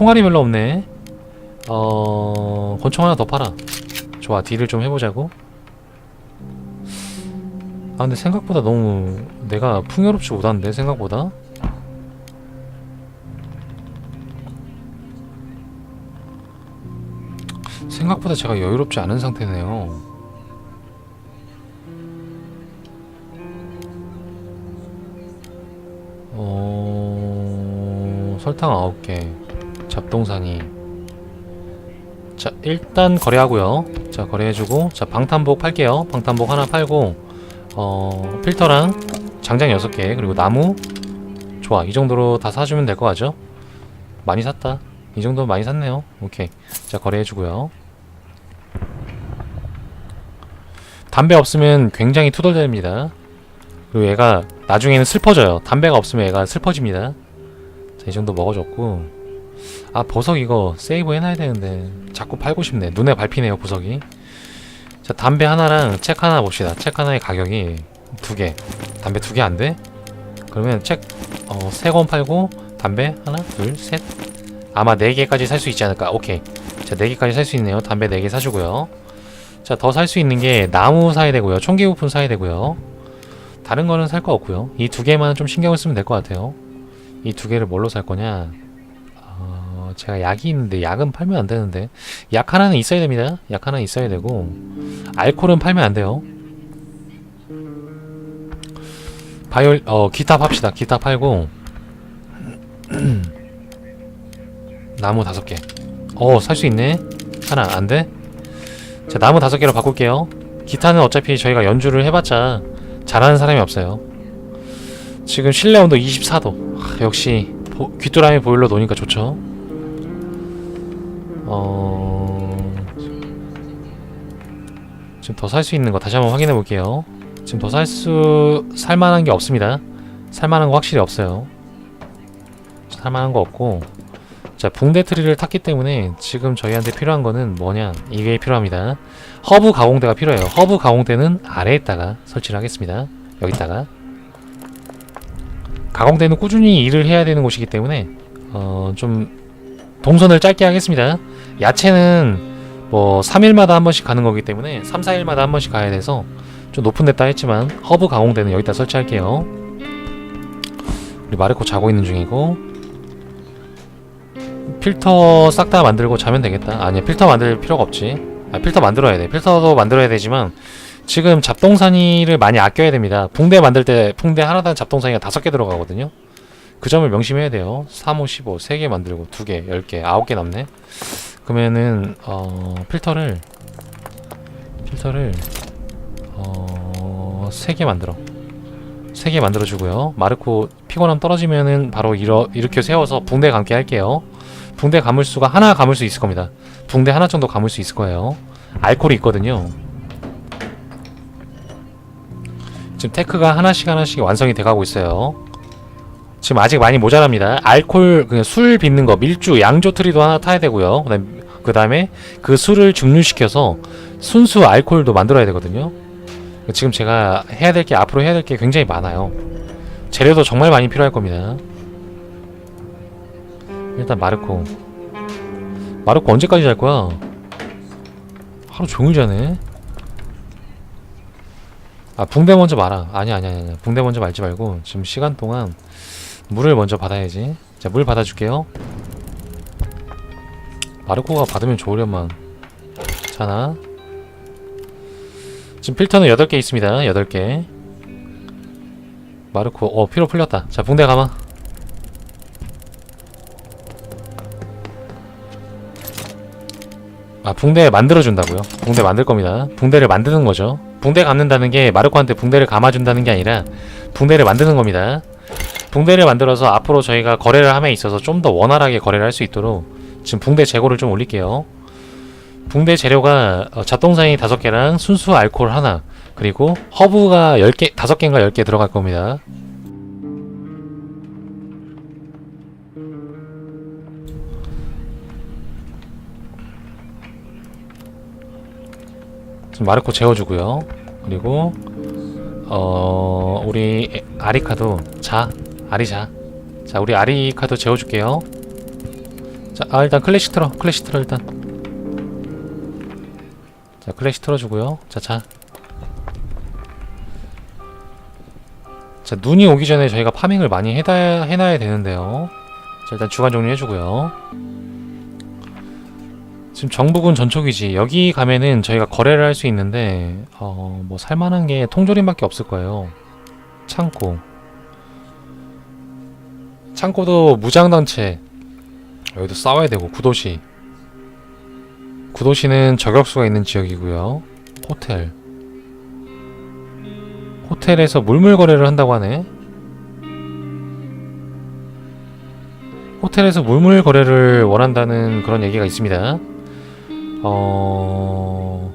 총알이 별로 없네. 어, 권총 하나 더 팔아. 좋아, 딜을 좀 해보자고. 아, 근데 생각보다 너무 내가 풍요롭지 못한데, 생각보다. 생각보다 제가 여유롭지 않은 상태네요. 어... 설탕 9개 잡동사니. 자 일단 거래하고요. 자 거래해주고. 자 방탄복 팔게요. 방탄복 하나 팔고 어 필터랑 장장 6개 그리고 나무. 좋아. 이 정도로 다 사주면 될거 같죠? 많이 샀다. 이 정도 많이 샀네요. 오케이. 자 거래해주고요. 담배 없으면 굉장히 투덜댑니다. 그리고 얘가 나중에는 슬퍼져요. 담배가 없으면 얘가 슬퍼집니다. 자, 이 정도 먹어줬고. 아, 보석 이거 세이브 해놔야 되는데. 자꾸 팔고 싶네. 눈에 밟히네요, 보석이. 자, 담배 하나랑 책 하나 봅시다. 책 하나의 가격이 두 개. 담배 두 개 안 돼? 그러면 책, 어, 세권 팔고, 담배 하나, 둘, 셋. 아마 네 개까지 살 수 있지 않을까. 오케이. 자, 네 개까지 살 수 있네요. 담배 네 개 사주고요. 자, 더 살 수 있는 게 나무 사야 되고요. 총기 부품 사야 되고요. 다른 거는 살 거 없고요. 이 두 개만 좀 신경을 쓰면 될 것 같아요. 이 두 개를 뭘로 살 거냐? 어, 제가 약이 있는데 약은 팔면 안 되는데 약 하나는 있어야 됩니다. 약 하나 있어야 되고 알코올은 팔면 안 돼요. 바이올 어 기타 팝시다. 기타 팔고 나무 다섯 개. 어 살 수 있네. 하나 안 돼? 자 나무 다섯 개로 바꿀게요. 기타는 어차피 저희가 연주를 해봤자 잘하는 사람이 없어요. 지금 실내 온도 24도. 하, 역시 보, 귀뚜라미 보일러 놓으니까 좋죠. 어... 지금 더 살 수 있는 거 다시 한번 확인해 볼게요. 지금 더 살 수 살만한 게 없습니다. 살만한 거 확실히 없어요. 살만한 거 없고. 자 붕대 트리를 탔기 때문에 지금 저희한테 필요한 거는 뭐냐? 이게 필요합니다. 허브 가공대가 필요해요. 허브 가공대는 아래에다가 설치를 하겠습니다. 여기다가. 가공대는 꾸준히 일을 해야 되는 곳이기 때문에 어 좀 동선을 짧게 하겠습니다 야채는 뭐 3일마다 한 번씩 가는 거기 때문에 3, 4일마다 한 번씩 가야 돼서 좀 높은 데다 했지만 허브 가공대는 여기다 설치할게요 우리 마르코 자고 있는 중이고 필터 싹 다 만들고 자면 되겠다. 아니 필터 만들 필요가 없지. 아, 필터 만들어야 돼. 필터도 만들어야 되지만 지금 잡동사니를 많이 아껴야 됩니다. 붕대 만들 때 붕대 하나당 잡동사니가 다섯 개 들어가거든요. 그 점을 명심해야 돼요. 3, 5, 15, 3개 만들고 2개, 10개, 9개 남네. 그러면은 어, 필터를 필터를 어, 3개 만들어. 3개 만들어 주고요. 마르코 피곤함 떨어지면은 바로 이러, 이렇게 세워서 붕대 감게 할게요. 붕대 감을 수가 하나 감을 수 있을 겁니다. 붕대 하나 정도 감을 수 있을 거예요. 알콜이 있거든요. 지금 테크가 하나씩 하나씩 완성이 돼가고 있어요. 지금 아직 많이 모자랍니다. 알콜 그냥 술 빚는 거 밀주 양조 트리도 하나 타야 되고요. 그다음 그 다음에 그 술을 증류시켜서 순수 알콜도 만들어야 되거든요. 지금 제가 해야 될 게 앞으로 해야 될 게 굉장히 많아요. 재료도 정말 많이 필요할 겁니다. 일단 마르코 마르코 언제까지 잘 거야? 하루 종일 자네 아 붕대 먼저 말아 아니 아니 아니 붕대 먼저 말지 말고 지금 시간 동안 물을 먼저 받아야지 자 물 받아줄게요 마르코가 받으면 좋으련만 자나 지금 필터는 8개 있습니다 8개 마르코 어 피로 풀렸다 자 붕대 감아 아 붕대 만들어 준다고요? 붕대 만들 겁니다. 붕대를 만드는 거죠. 붕대 감는다는 게 마르코한테 붕대를 감아준다는 게 아니라 붕대를 만드는 겁니다. 붕대를 만들어서 앞으로 저희가 거래를 함에 있어서 좀 더 원활하게 거래를 할 수 있도록 지금 붕대 재고를 좀 올릴게요. 붕대 재료가 어, 잡동사니 5개랑 순수 알코올 하나 그리고 허브가 10개, 5개인가 10개 들어갈 겁니다. 지금 마르코 재워주고요. 그리고 어 우리 아리카도 자 아리 자. 자 우리 아리카도 재워줄게요. 자, 아 일단 클래식 틀어. 클래식 틀어 일단. 자, 클래식 틀어주고요. 자, 자. 자, 눈이 오기 전에 저희가 파밍을 많이 해다, 해놔야 되는데요. 자, 일단 주간 정리해주고요. 지금 정부군 전초기지. 여기 가면은 저희가 거래를 할 수 있는데, 어, 뭐 살만한 게 통조림밖에 없을 거예요. 창고. 창고도 무장단체. 여기도 싸워야 되고, 구도시. 구도시는 저격수가 있는 지역이고요. 호텔. 호텔에서 물물 거래를 한다고 하네. 호텔에서 물물 거래를 원한다는 그런 얘기가 있습니다. 어...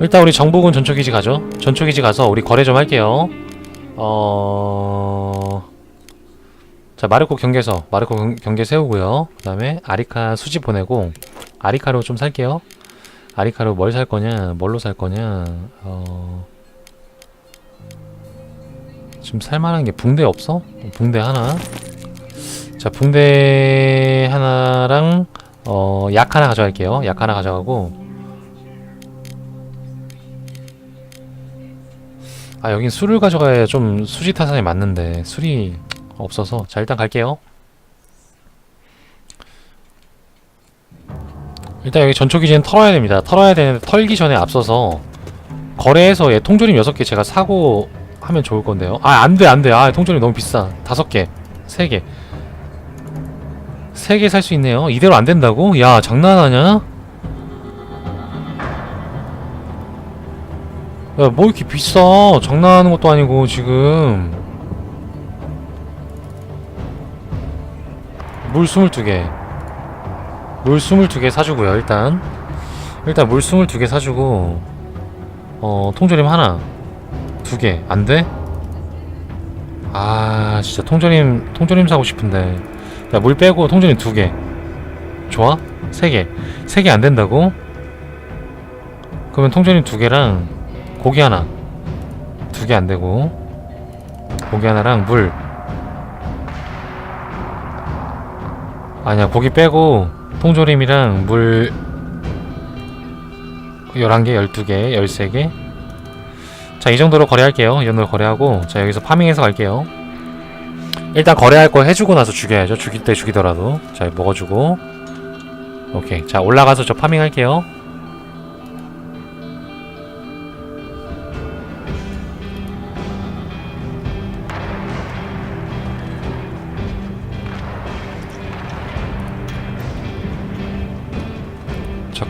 일단 우리 정부군 전초기지 가죠. 전초기지 가서 우리 거래 좀 할게요. 어... 자, 마르코 경계서, 마르코 경, 경계 세우고요. 그 다음에 아리카 수집 보내고, 아리카로 좀 살게요. 아리카로 뭘 살 거냐, 뭘로 살 거냐, 어... 지금 살만한 게 붕대 없어? 붕대 하나. 자, 붕대 하나랑, 어, 약 하나 가져갈게요. 약 하나 가져가고. 아, 여긴 술을 가져가야 좀 수지 타산에 맞는데, 술이 없어서. 자, 일단 갈게요. 일단 여기 전초기지는 털어야 됩니다. 털어야 되는데, 털기 전에 앞서서, 거래해서 얘 통조림 6개 제가 사고 하면 좋을 건데요. 아, 안 돼, 안 돼. 아, 통조림 너무 비싸. 다섯 개, 세 개. 세개살 수 있네요. 이대로 안 된다고? 야, 장난하냐? 야, 뭐 이렇게 비싸? 장난하는 것도 아니고, 지금. 물 22개. 물 22개 사주고요, 일단. 일단 물 22개 사주고, 어, 통조림 하나. 두 개. 안 돼? 아, 진짜 통조림, 통조림 사고 싶은데. 야, 물 빼고 통조림 두 개. 좋아? 세 개. 세 개 안 된다고? 그러면 통조림 두 개랑 고기 하나. 두 개 안 되고. 고기 하나랑 물. 아니야, 고기 빼고 통조림이랑 물 11개, 12개, 13개. 자, 이 정도로 거래할게요. 이 정도로 거래하고 자, 여기서 파밍해서 갈게요. 일단 거래할 거 해주고 나서 죽여야죠. 죽일 때 죽이더라도. 자, 먹어주고. 오케이. 자, 올라가서 저 파밍 할게요.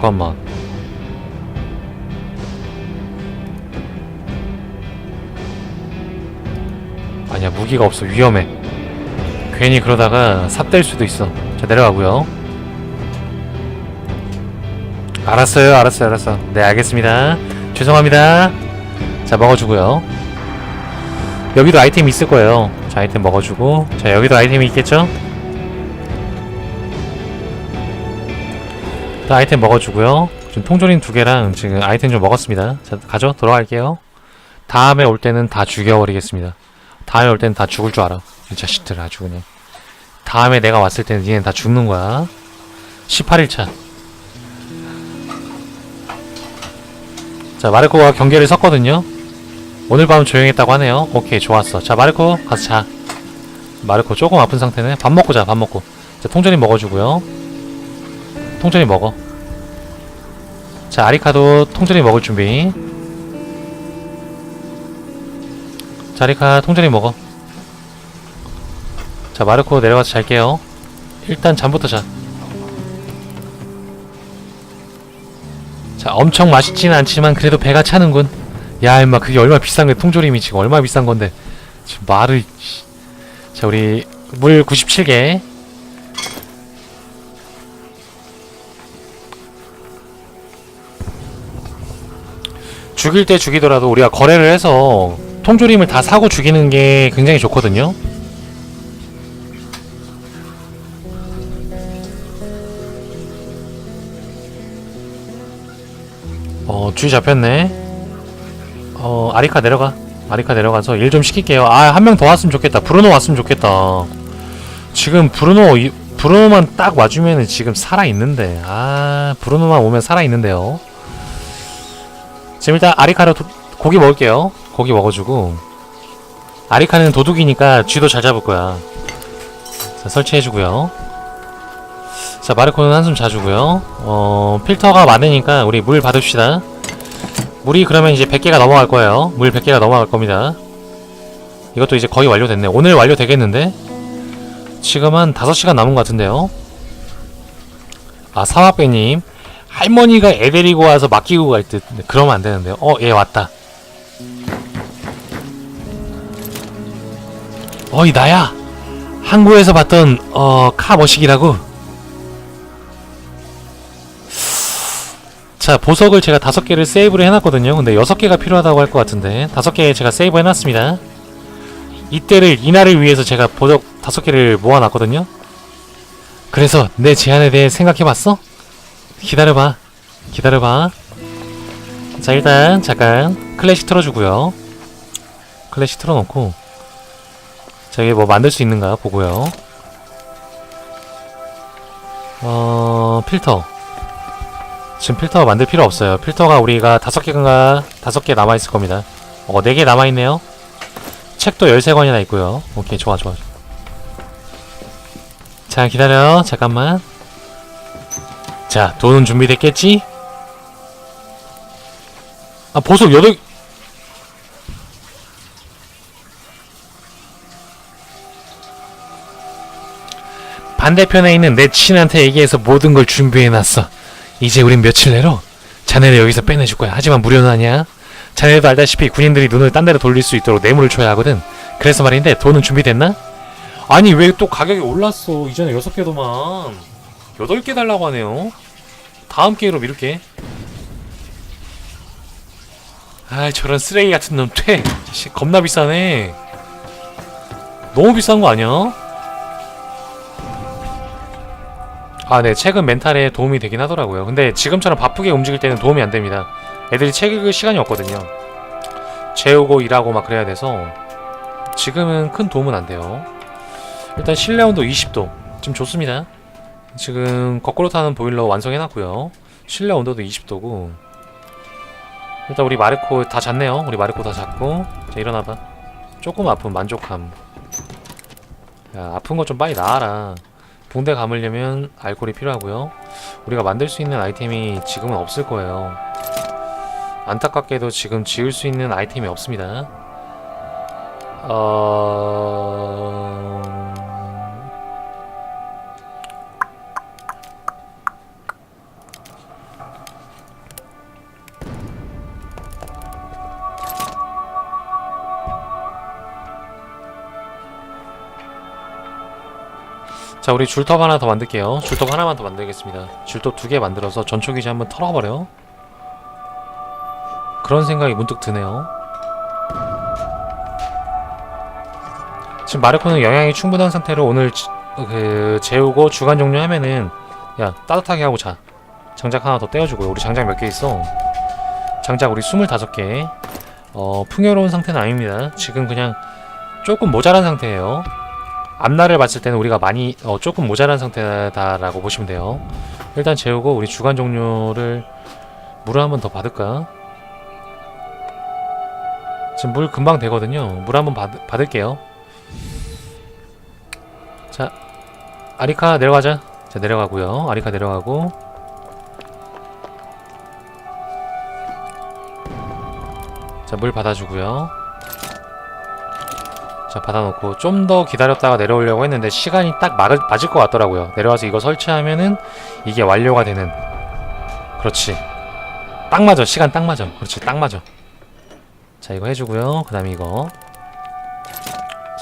잠깐만. 아니야, 무기가 없어. 위험해. 괜히 그러다가 삽될 수도 있어. 자, 내려가고요. 알았어요, 알았어요, 알았어. 네, 알겠습니다. 죄송합니다. 자, 먹어주고요. 여기도 아이템 있을 거예요. 자, 아이템 먹어주고. 자, 여기도 아이템이 있겠죠? 아이템 먹어주고요. 지금 통조림 두 개랑 지금 아이템 좀 먹었습니다. 자, 가죠. 돌아갈게요. 다음에 올 때는 다 죽여버리겠습니다. 다음에 올 때는 다 죽을 줄 알아. 이 자식들 아주 그냥. 다음에 내가 왔을 때는 니네는 다 죽는 거야. 18일차. 자, 마르코가 경계를 섰거든요. 오늘 밤 조용했다고 하네요. 오케이, 좋았어. 자, 마르코, 가서 자. 마르코 조금 아픈 상태네. 밥 먹고 자, 밥 먹고. 자, 통조림 먹어주고요. 통조림 먹어. 자, 아리카도 통조림 먹을 준비. 자, 아리카 통조림 먹어. 자, 마르코 내려가서 잘게요. 일단 잠부터 자. 자, 엄청 맛있지는 않지만 그래도 배가 차는군. 야, 임마 그게 얼마 비싼 거야? 통조림이 지금 얼마 비싼 건데. 지금 말을 씨. 자, 우리 물 97개. 죽일 때 죽이더라도 우리가 거래를 해서 통조림을 다 사고 죽이는 게 굉장히 좋거든요. 어, 쥐 잡혔네. 어, 아리카 내려가. 아리카 내려가서 일 좀 시킬게요. 아, 한 명 더 왔으면 좋겠다. 브루노 왔으면 좋겠다. 지금 브루노, 이- 브루노만 딱 와주면은 지금 살아있는데 아 브루노만 오면 살아있는데요 지금 일단 아리카로 도- 고기 먹을게요. 고기 먹어주고. 아리카는 도둑이니까 쥐도 잘 잡을 거야. 자 설치해주고요. 자 마르코는 한숨 자주고요. 어 필터가 많으니까 우리 물 받읍시다. 물이 그러면 이제 100개가 넘어갈 거예요. 물 100개가 넘어갈 겁니다. 이것도 이제 거의 완료됐네. 오늘 완료되겠는데? 지금 한 5시간 남은 것 같은데요? 아 사마빼님 할머니가 애 데리고 와서 맡기고 갈 듯. 그러면 안 되는데요. 어 얘 왔다. 어이 나야. 항구에서 봤던 어 카 머시기라고. 자 보석을 제가 다섯 개를 세이브를 해놨거든요. 근데 여섯 개가 필요하다고 할 것 같은데 다섯 개 제가 세이브 해놨습니다. 이때를 이날을 위해서 제가 보석 다섯 개를 모아놨거든요. 그래서 내 제안에 대해 생각해봤어? 기다려봐. 기다려봐. 자 일단 잠깐 클래식 틀어주고요. 클래식 틀어놓고. 저기 뭐 만들 수 있는가 보고요. 어 필터. 지금 필터 만들 필요 없어요. 필터가 우리가 다섯 개가 다섯 개 남아있을 겁니다. 어 네 개 남아있네요. 책도 13권이나 있고요. 오케이 좋아 좋아. 자 기다려. 잠깐만 자 돈은 준비됐겠지? 아 보석 8 반대편에 있는 내 친한테 얘기해서 모든 걸 준비해놨어. 이제 우린 며칠 내로 자네를 여기서 빼내줄 거야. 하지만 무료는 아니야. 자네도 알다시피 군인들이 눈을 딴 데로 돌릴 수 있도록 뇌물을 줘야 하거든. 그래서 말인데 돈은 준비됐나? 아니 왜 또 가격이 올랐어? 이전에 6개도만. 8개 달라고 하네요 다음 기회로 미룰게 아 저런 쓰레기 같은 놈 퇴! 씨, 겁나 비싸네 너무 비싼 거 아니야? 아, 네. 책은 멘탈에 도움이 되긴 하더라고요. 근데 지금처럼 바쁘게 움직일 때는 도움이 안 됩니다. 애들이 책 읽을 시간이 없거든요. 재우고 일하고 막 그래야 돼서 지금은 큰 도움은 안 돼요. 일단 실내 온도 20도. 지금 좋습니다. 지금 거꾸로 타는 보일러 완성해놨고요. 실내 온도도 20도고 일단 우리 마르코 다 잤네요. 우리 마르코 다 잤고 자 일어나봐. 조금 아픈 만족함. 야 아픈 거좀 빨리 나아라. 붕대 감으려면 알코올이 필요하고요. 우리가 만들 수 있는 아이템이 지금은 없을 거예요. 안타깝게도 지금 지을 수 있는 아이템이 없습니다. 어... 자 우리 줄톱 하나 더 만들게요. 줄톱 하나만 더 만들겠습니다. 줄톱 두 개 만들어서 전초기지 한번 털어버려 그런 생각이 문득 드네요. 지금 마르코는 영양이 충분한 상태로 오늘 지- 그 재우고 주간 종료하면은 야 따뜻하게 하고 자. 장작 하나 더 떼어주고요. 우리 장작 몇 개 있어? 장작 우리 25개. 어 풍요로운 상태는 아닙니다. 지금 그냥 조금 모자란 상태예요 앞날을 봤을 때는 우리가 많이 어, 조금 모자란 상태다라고 보시면 돼요. 일단 재우고 우리 주간 종료를 물을 한 번 더 받을까? 지금 물 금방 되거든요. 물 한번 받, 받을게요. 자, 아리카 내려가자. 자, 내려가고요. 아리카 내려가고. 자, 물 받아주고요. 자 받아놓고 좀 더 기다렸다가 내려오려고 했는데 시간이 딱 맞을, 맞을 것 같더라고요. 내려와서 이거 설치하면은 이게 완료가 되는. 그렇지. 딱 맞아. 시간 딱 맞아. 그렇지. 딱 맞아. 자 이거 해주고요. 그 다음에 이거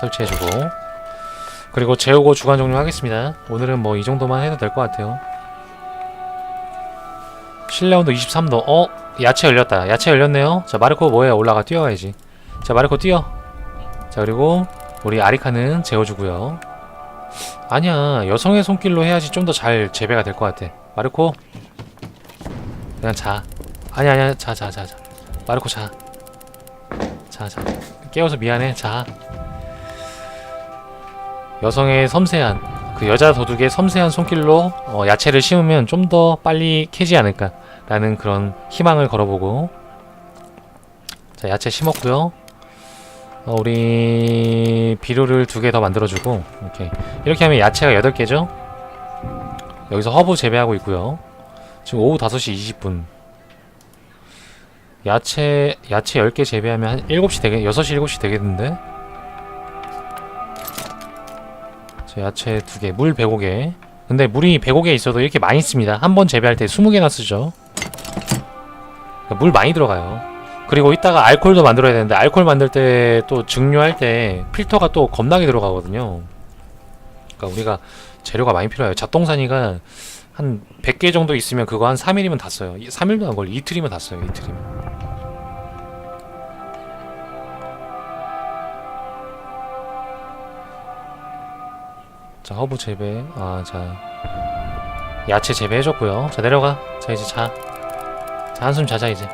설치해주고. 그리고 재우고 주간 종료하겠습니다. 오늘은 뭐 이 정도만 해도 될 것 같아요. 실내 온도 23도. 어? 야채 열렸다. 야채 열렸네요. 자 마르코 뭐해 올라가 뛰어가야지. 자 마르코 뛰어 자 그리고 우리 아리카는 재워주고요. 아니야 여성의 손길로 해야지 좀 더 잘 재배가 될 것 같아. 마르코. 그냥 자. 아니 아니야. 자 자 자자. 마르코 자. 자, 자. 깨워서 미안해. 자. 여성의 섬세한 그 여자 도둑의 섬세한 손길로 어, 야채를 심으면 좀 더 빨리 캐지 않을까 라는 그런 희망을 걸어보고. 자 야채 심었고요. 어, 우리 비료를 두 개 더 만들어주고 오케이 이렇게 하면 야채가 8개죠? 여기서 허브 재배하고 있고요. 지금 오후 5시 20분. 야채 야채 10개 재배하면 한 7시 되겠 6시 7시 되겠는데? 자, 야채 2개 물 105개. 근데 물이 105개 있어도 이렇게 많이 씁니다. 한 번 재배할 때 20개나 쓰죠. 그러니까 물 많이 들어가요 그리고 이따가 알콜도 만들어야 되는데 알콜 만들 때 또 증류할 때 필터가 또 겁나게 들어가거든요. 그러니까 우리가 재료가 많이 필요해요. 잡동사니가 한 100개 정도 있으면 그거 한 3일이면 다 써요. 3일도 안 걸려. 이틀이면 다 써요. 이틀이면. 자, 허브 재배. 아, 자. 야채 재배해줬고요. 자, 내려가. 자, 이제 자. 자, 한숨 자자, 이제.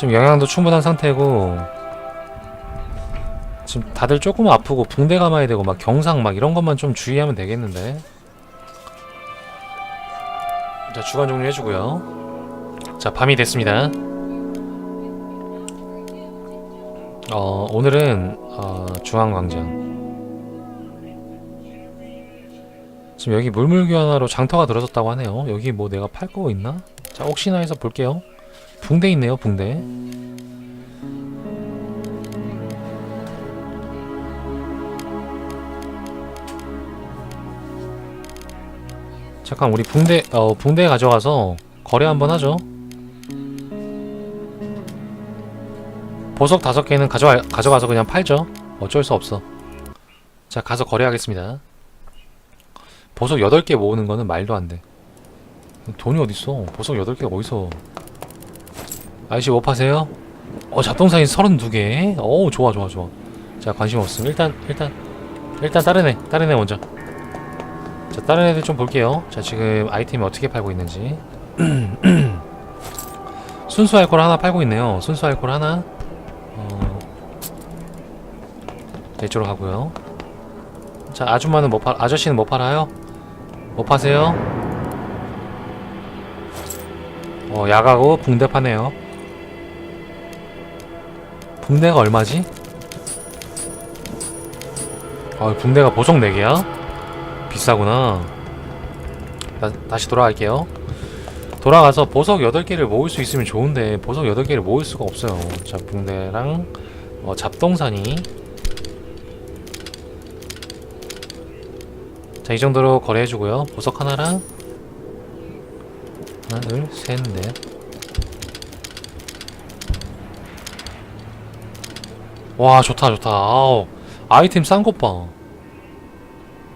지금 영양도 충분한 상태고 지금 다들 조금 아프고 붕대 감아야 되고 막 경상 막 이런 것만 좀 주의하면 되겠는데. 자 주간 종료 해주고요. 자 밤이 됐습니다. 어 오늘은 어, 중앙광장. 지금 여기 물물교환하러 장터가 들어섰다고 하네요. 여기 뭐 내가 팔 거 있나? 자 혹시나 해서 볼게요 붕대 있네요, 붕대. 잠깐 우리 붕대 어 붕대 가져가서 거래 한번 하죠. 보석 다섯 개는 가져가 가져가서 그냥 팔죠. 어쩔 수 없어. 자 가서 거래하겠습니다. 보석 여덟 개 모으는 거는 말도 안 돼. 돈이 어딨어? 보석 여덟 개가 어디서? 아저씨 뭐 파세요? 어 잡동사니 32개. 오 좋아 좋아 좋아. 자 관심 없음. 일단 일단 일단 다른 애 다른 애 먼저. 자 다른 애들 좀 볼게요. 자 지금 아이템이 어떻게 팔고 있는지. 순수 알코올 하나 팔고 있네요. 순수 알코올 하나. 어... 자, 이쪽으로 가고요. 자 아줌마는 뭐 팔, 아저씨는 뭐 팔아요? 뭐 파세요? 어 약하고 붕대 파네요 붕대가 얼마지? 아, 붕대가 보석 4개야? 비싸구나. 다, 다시 돌아갈게요. 돌아가서 보석 8개를 모을 수 있으면 좋은데 보석 8개를 모을 수가 없어요. 자, 붕대랑 어, 잡동사니 자, 이 정도로 거래해주고요. 보석 하나랑 하나, 둘, 셋, 넷 와 좋다 좋다. 아우 아이템 싼 것봐.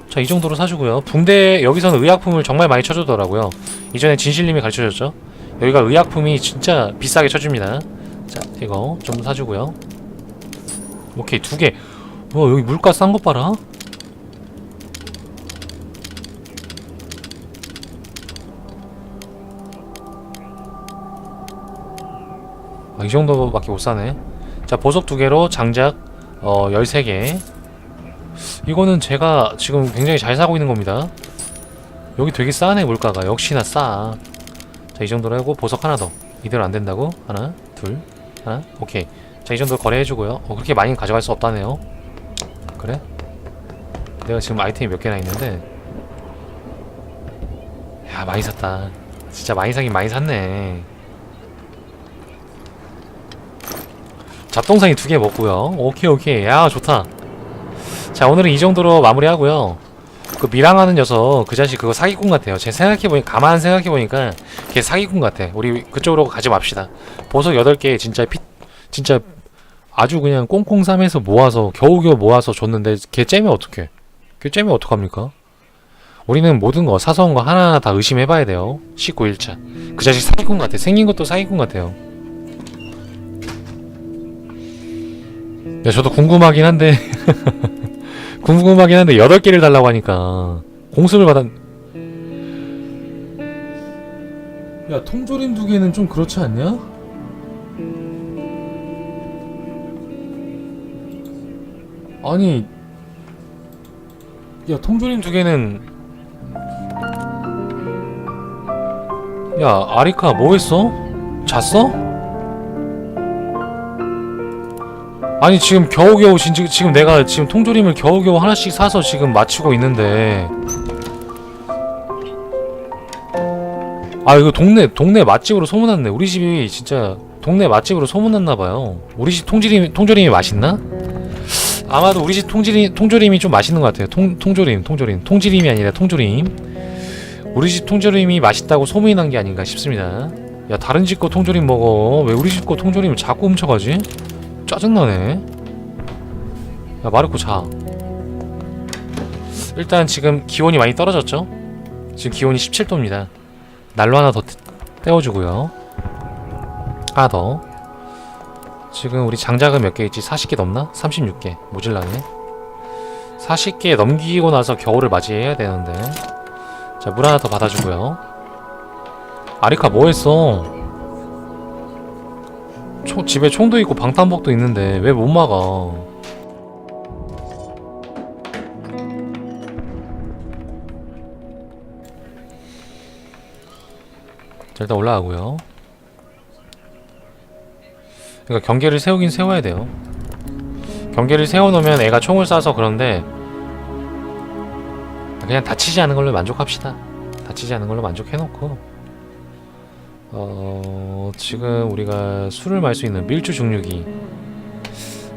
자 이 정도로 사주고요. 붕대 여기서는 의약품을 정말 많이 쳐주더라고요. 이전에 진실님이 가르쳐줬죠? 여기가 의약품이 진짜 비싸게 쳐줍니다. 자 이거 좀 사주고요. 오케이 두개. 와 여기 물가 싼 것 봐라. 아, 이 정도밖에 못 사네 자 보석 두 개로 장작 어 13개. 이거는 제가 지금 굉장히 잘 사고 있는 겁니다. 여기 되게 싸네 물가가. 역시나 싸. 자 이 정도로 하고 보석 하나 더. 이대로 안 된다고? 하나 둘 하나? 오케이. 자 이 정도 거래해주고요. 어 그렇게 많이 가져갈 수 없다네요. 그래? 내가 지금 아이템이 몇 개나 있는데. 야 많이 샀다. 진짜 많이 사긴 많이 샀네 잡동사니 두개 먹고요. 오케이 오케이. 야 좋다. 자 오늘은 이 정도로 마무리하고요. 그 미랑하는 녀석 그 자식 그거 사기꾼 같아요. 제 생각해보니 가만 생각해보니까 걔 사기꾼 같아. 우리 그쪽으로 가지 맙시다. 보석 8개 진짜 피 진짜 아주 그냥 꽁꽁 싸매서 모아서 겨우겨우 모아서 줬는데 걔 째면 어떡해. 걔 째면 어떡합니까? 우리는 모든 거 사소한 거 하나하나 다 의심해봐야 돼요. 19일차. 그 자식 사기꾼 같아. 생긴 것도 사기꾼 같아요. 야, 저도 궁금하긴 한데. 궁금하긴 한데, 8개를 달라고 하니까. 공습을 받았. 야, 통조림 두 개는 좀 그렇지 않냐? 아니. 야 통조림 두 개는 야 아리카 뭐 했어? 잤어? 아니 지금 겨우겨우 진- 지금 내가 지금 통조림을 겨우겨우 하나씩 사서 지금 맞추고 있는데. 아 이거 동네 동네 맛집으로 소문났네. 우리 집이 진짜 동네 맛집으로 소문났나봐요. 우리 집 통조림 통조림이 맛있나? 아마도 우리 집 통조림 통조림이 좀 맛있는 것 같아요. 통 통조림 통조림. 통지림이 아니라 통조림. 우리 집 통조림이 맛있다고 소문이 난 게 아닌가 싶습니다. 야 다른 집 거 통조림 먹어. 왜 우리 집 거 통조림을 자꾸 훔쳐가지? 짜증나네. 야 마르코 자. 일단 지금 기온이 많이 떨어졌죠? 지금 기온이 17도입니다. 난로 하나 더 떼- 떼어주고요. 하나 더. 지금 우리 장작은 몇 개 있지? 40개 넘나? 36개. 모질라네. 40개 넘기고 나서 겨울을 맞이해야 되는데. 자 물 하나 더 받아주고요. 아리카 뭐했어 총, 집에 총도 있고 방탄복도 있는데 왜 못 막아? 자 일단 올라가고요. 그러니까 경계를 세우긴 세워야 돼요. 경계를 세워놓으면 애가 총을 쏴서 그런데 그냥 다치지 않은 걸로 만족합시다. 다치지 않은 걸로 만족해놓고 어 지금 우리가 술을 말 수 있는 밀주 중류기.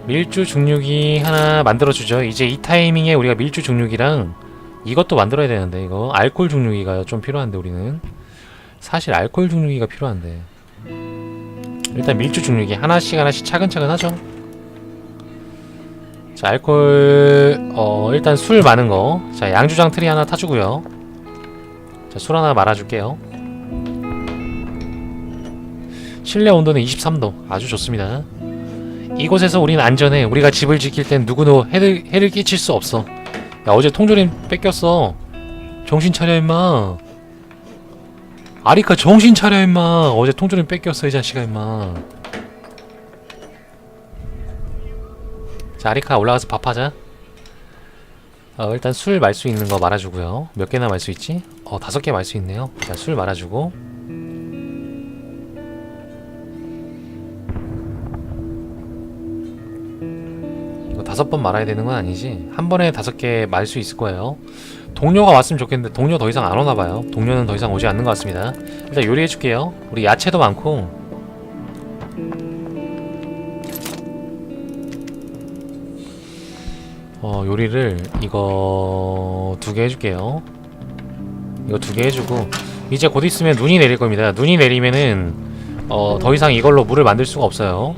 밀주 중류기 하나 만들어주죠. 이제 이 타이밍에 우리가 밀주 중류기랑 이것도 만들어야 되는데 이거. 알콜 중류기가 좀 필요한데 우리는. 사실 알콜 중류기가 필요한데. 일단 밀주 중류기 하나씩 하나씩 차근차근 하죠. 자 알콜 어 일단 술 많은 거자 양주장 트리 하나 타주고요. 자 술 하나 말아줄게요 실내 온도는 23도. 아주 좋습니다. 이곳에서 우리는 안전해. 우리가 집을 지킬 땐 누구도 해를, 해를 끼칠 수 없어. 야 어제 통조림 뺏겼어. 정신 차려 임마. 아리카 정신 차려 임마. 어제 통조림 뺏겼어 이 자식아 임마. 자 아리카 올라가서 밥하자. 어, 일단 술 말 수 있는 거 말아주고요. 몇 개나 말 수 있지? 어 다섯 개 말 수 있네요. 자 술 말아주고 다섯 번 말아야 되는 건 아니지? 한 번에 다섯 개 말 수 있을 거예요. 동료가 왔으면 좋겠는데 동료 더 이상 안 오나 봐요. 동료는 더 이상 오지 않는 것 같습니다. 일단 요리해 줄게요. 우리 야채도 많고. 어 요리를 이거 두 개 해줄게요. 이거 두 개 해주고 이제 곧 있으면 눈이 내릴 겁니다. 눈이 내리면은 어 더 이상 이걸로 물을 만들 수가 없어요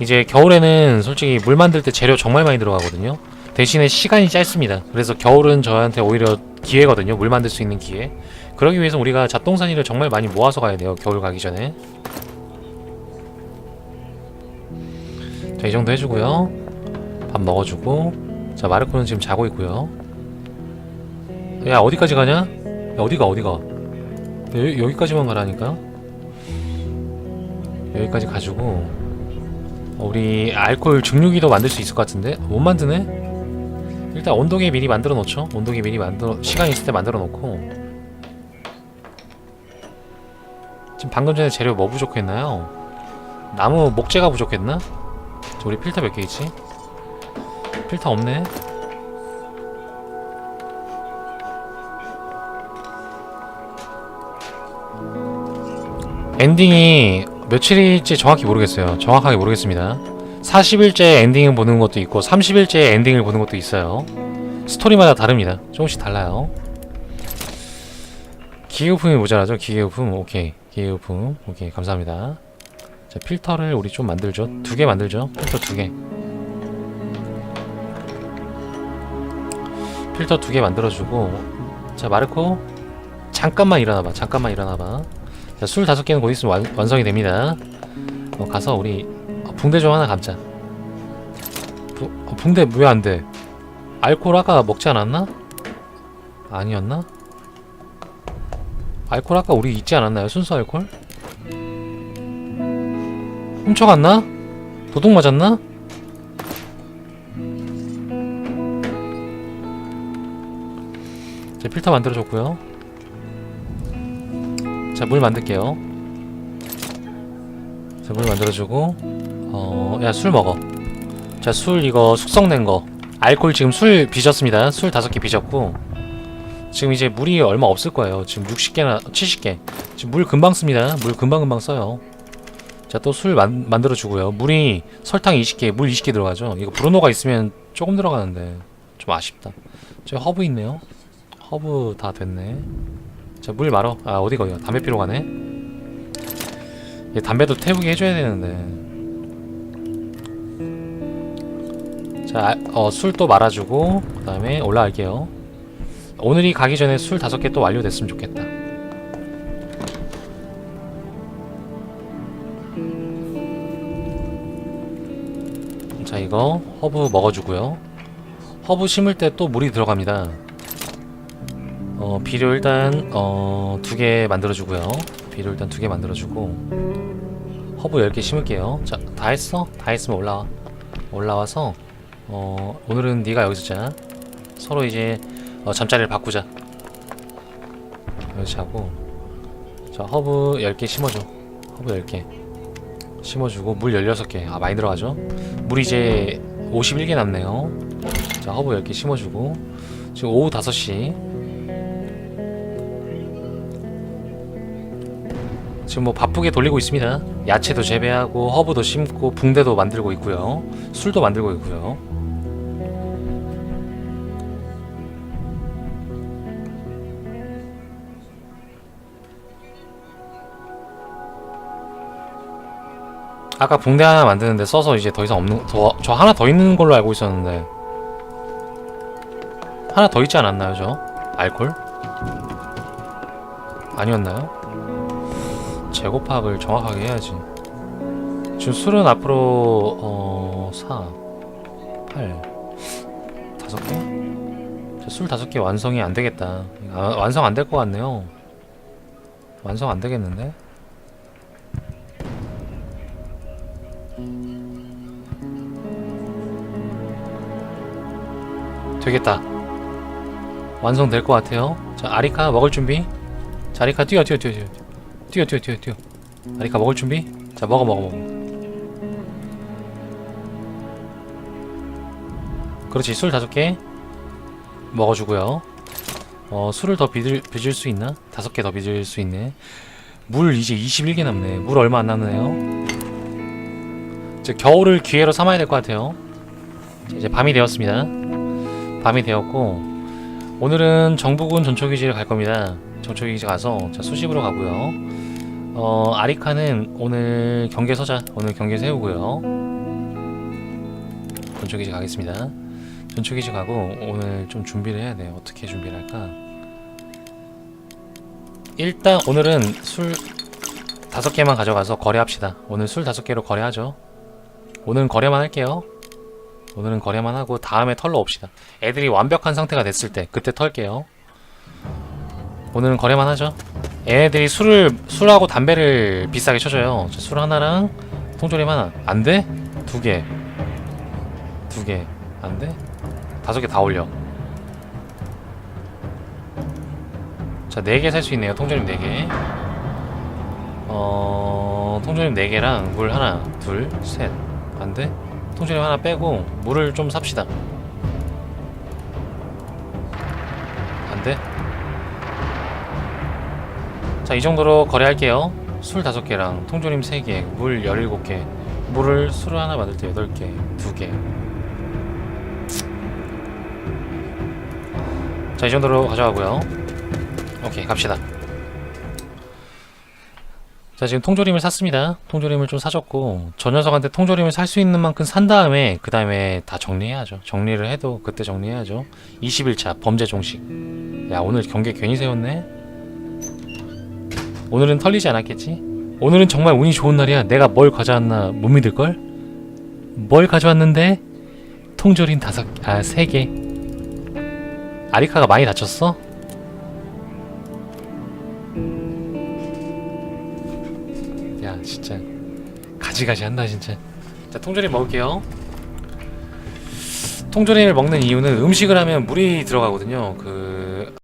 이제 겨울에는 솔직히 물 만들 때 재료 정말 많이 들어가거든요. 대신에 시간이 짧습니다. 그래서 겨울은 저한테 오히려 기회거든요. 물 만들 수 있는 기회. 그러기 위해서 우리가 잡동사니를 정말 많이 모아서 가야 돼요 겨울 가기 전에. 자 이 정도 해주고요. 밥 먹어주고. 자 마르코는 지금 자고 있고요. 야 어디까지 가냐? 야 어디가 어디가? 여, 여기까지만 가라니까 여기까지 가지고. 어, 우리 알코올 증류기도 만들 수 있을 것 같은데 못 만드네? 일단 온도계 미리 만들어 놓죠 온도계 미리 만들어 시간 있을 때 만들어 놓고 지금 방금 전에 재료 뭐 부족했나요? 나무 목재가 부족했나? 저 우리 필터 몇 개 있지? 필터 없네 엔딩이 며칠일지 정확히 모르겠어요. 정확하게 모르겠습니다. 40일째 엔딩을 보는 것도 있고 30일째 엔딩을 보는 것도 있어요. 스토리마다 다릅니다. 조금씩 달라요. 기계부품이 모자라죠? 기계부품 오케이 기계부품 오케이 감사합니다. 자 필터를 우리 좀 만들죠. 두 개 만들죠. 필터 두 개. 필터 두 개 만들어주고 자 마르코 잠깐만 일어나봐. 잠깐만 일어나봐. 자, 술 다섯 개는 곧 있으면 완, 완성이 됩니다. 어, 가서 우리 어, 붕대 좀 하나 감자. 부, 어, 붕대 왜 안 돼? 알코올 아까 먹지 않았나? 아니었나? 알코올 아까 우리 있지 않았나요? 순수 알코올? 훔쳐갔나? 도둑 맞았나? 자 필터 만들어줬고요 자 물 만들게요. 자 물 만들어주고 어 야 술 먹어. 자 술 이거 숙성된 거. 알콜 지금 술 빚었습니다. 술 다섯 개 빚었고 지금 이제 물이 얼마 없을 거예요. 지금 60개나 70개. 지금 물 금방 씁니다. 물 금방 금방 써요. 자 또 술 만들어 주고요. 물이 설탕 20개 물 20개 들어가죠. 이거 브루노가 있으면 조금 들어가는데 좀 아쉽다. 저 허브 있네요. 허브 다 됐네 자물 말어 아 어디 거기가 담배 피러 가네 얘 담배도 태우게 해줘야 되는데 자, 어, 술또 말아주고, 그 다음에 올라갈게요. 오늘이 가기 전에 술 다섯 개 또 완료됐으면 좋겠다. 자, 이거 허브 먹어주고요. 허브 심을 때 또 물이 들어갑니다. 어, 비료 일단 어, 두 개 만들어주고요. 비료 일단 두 개 만들어주고 허브 10개 심을게요. 자, 다 했어? 다 했으면 올라와. 올라와서 어, 오늘은 네가 여기서 자. 서로 이제 어, 잠자리를 바꾸자. 여기서 자고. 자, 허브 10개 심어줘. 허브 10개. 심어주고, 물 16개. 아, 많이 들어가죠? 물 이제 51개 남네요. 자, 허브 10개 심어주고. 지금 오후 5시. 지금 뭐 바쁘게 돌리고 있습니다. 야채도 재배하고, 허브도 심고, 붕대도 만들고 있고요. 술도 만들고 있고요. 아까 붕대 하나 만드는데 써서 이제 더 이상 없는 더, 저 하나 더 있는 걸로 알고 있었는데 하나 더 있지 않았나요 저 알콜 아니었나요 재고 파악을 정확하게 해야지 지금 술은 앞으로 어 4, 8, 다섯 개? 저술 다섯 개 완성이 안 되겠다 아, 완성 안 될 것 같네요 완성 안 되겠는데 되겠다. 완성될 것 같아요. 자, 아리카 먹을 준비. 자, 아리카 뛰어, 뛰어, 뛰어, 뛰어, 뛰어, 뛰어, 뛰어, 뛰어. 아리카 먹을 준비. 자, 먹어, 먹어, 먹어. 그렇지, 술 다섯 개 먹어주고요. 어, 술을 더 빚을, 빚을 수 있나? 다섯 개 더 빚을 수 있네. 물 이제 21개 남네. 물 얼마 안 남네요. 이제 겨울을 기회로 삼아야 될 것 같아요. 자, 이제 밤이 되었습니다. 밤이 되었고 오늘은 정부군 전초기지를 갈 겁니다. 전초기지 가서 자, 수집으로 가고요. 어, 아리카는 오늘 경계 서자. 오늘 경계 세우고요. 전초기지 가겠습니다. 전초기지 가고 오늘 좀 준비를 해야 돼요. 어떻게 준비를 할까? 일단 오늘은 술 다섯 개만 가져가서 거래합시다. 오늘 술 다섯 개로 거래하죠. 오늘은 거래만 할게요. 오늘은 거래만 하고 다음에 털러 옵시다. 애들이 완벽한 상태가 됐을 때 그때 털게요. 오늘은 거래만 하죠. 얘네들이 술을 술하고 담배를 비싸게 쳐줘요. 자, 술 하나랑 통조림 하나 안 돼? 두 개, 두 개, 안 돼? 다섯 개 다 올려. 자, 네 개 살 수 있네요. 통조림 네 개. 어, 통조림 네 개랑 물 하나, 둘, 셋. 안 돼? 통조림 하나 빼고 물을 좀 삽시다. 안 돼? 자, 이 정도로 거래할게요. 술 다섯 개랑 통조림 세 개, 물 열일곱 개, 물을 술을 하나 만들 때 여덟 개, 두 개. 자, 이 정도로 가져가고요. 오케이, 갑시다. 자 지금 통조림을 샀습니다 통조림을 좀 사줬고 저 녀석한테 통조림을 살 수 있는 만큼 산 다음에 그 다음에 다 정리해야죠 정리를 해도 그때 정리해야죠 21차 범죄 종식 야 오늘 경계 괜히 세웠네 오늘은 털리지 않았겠지? 오늘은 정말 운이 좋은 날이야. 내가 뭘 가져왔나 못 믿을걸? 뭘 가져왔는데? 통조림 다섯 아 세 개. 아리카가 많이 다쳤어? 야 진짜. 가지가지 한다 진짜. 자 통조림 먹을게요. 통조림을 먹는 이유는 음식을 하면 물이 들어가거든요. 그